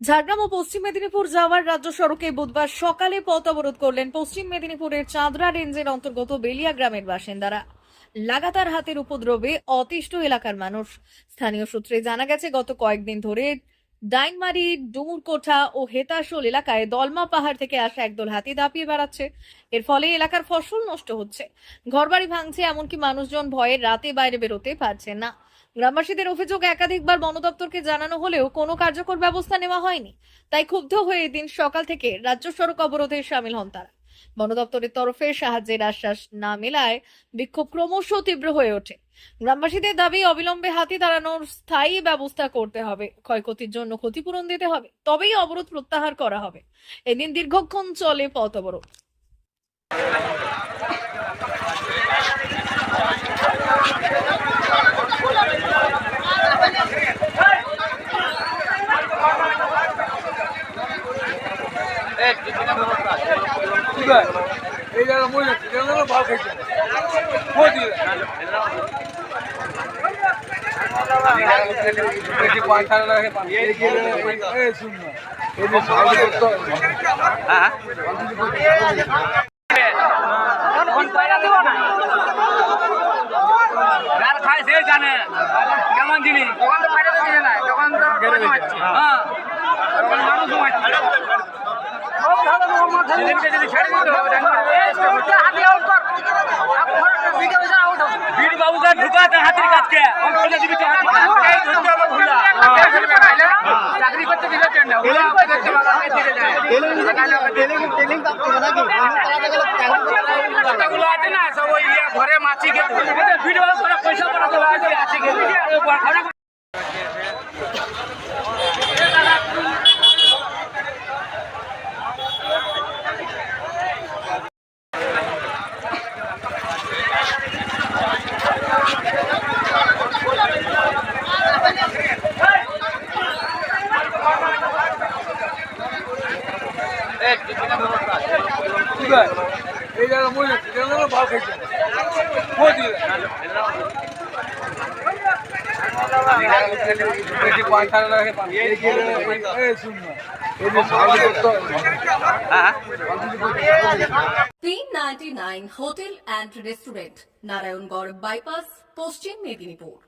ঝাড়গ্রাম ও পশ্চিম মেদিনীপুর যাওয়ার রাজ্য সড়কে বুধবার সকালে পথ অবরোধ করলেন পশ্চিম মেদিনীপুরের চাঁদরা রেঞ্জের অন্তর্গত বেলিয়া গ্রামের বাসিন্দারা। লাগাতার হাতের উপদ্রবে অতিষ্ঠ এলাকার মানুষ। স্থানীয় সূত্রে জানা গেছে, গত কয়েকদিন ধরে ডাইনমারি, ডুমুরকোঠা ও হেতাশোল এলাকায় দলমা পাহাড় থেকে আসা একদল হাতি দাপিয়ে বেড়াচ্ছে। এর ফলে এলাকার ফসল নষ্ট হচ্ছে। ঘরবাড়ি ভাঙছে এমনকি মানুষজন ভয়ে রাতে বাইরে বেরোতে পারছে না। গ্রামবাসীদের অভিযোগ, একাধিকবার বন দপ্তরকে জানানো হলেও কোনো কার্যকর ব্যবস্থা নেওয়া হয়নি। তাই ক্ষুব্ধ হয়ে দিন সকাল থেকে রাজ্য সড়ক অবরোধে সামিল হন তারা। বন দপ্তরের তরফে সাহায্যের আশ্বাস না মেলায় বিক্ষোভ ক্রমশ তীব্র হয়ে ওঠে। গ্রামবাসীদের দাবি, অবিলম্বে হাতি দাঁড়ানোর স্থায়ী ব্যবস্থা করতে হবে। ক্ষয়ক্ষতির জন্য ক্ষতিপূরণ দিতে হবে। তবেই অবরোধ প্রত্যাহার করা হবে। এদিন দীর্ঘক্ষণ চলে পথ অবরোধ। যার খায় সে জানে কেমন জিনিস তখন তো না তখন তো মানুষ ঘুমাচ্ছে বীর বাবুকে ঢুকাতে হাতির তো চাকরি করতে দিলে কথাগুলো আছে না সব ইয়ে ঘরে মাছি খেতে। তিন ninety nine hotel and restaurant Narayangarh bypass Paschim Medinipur.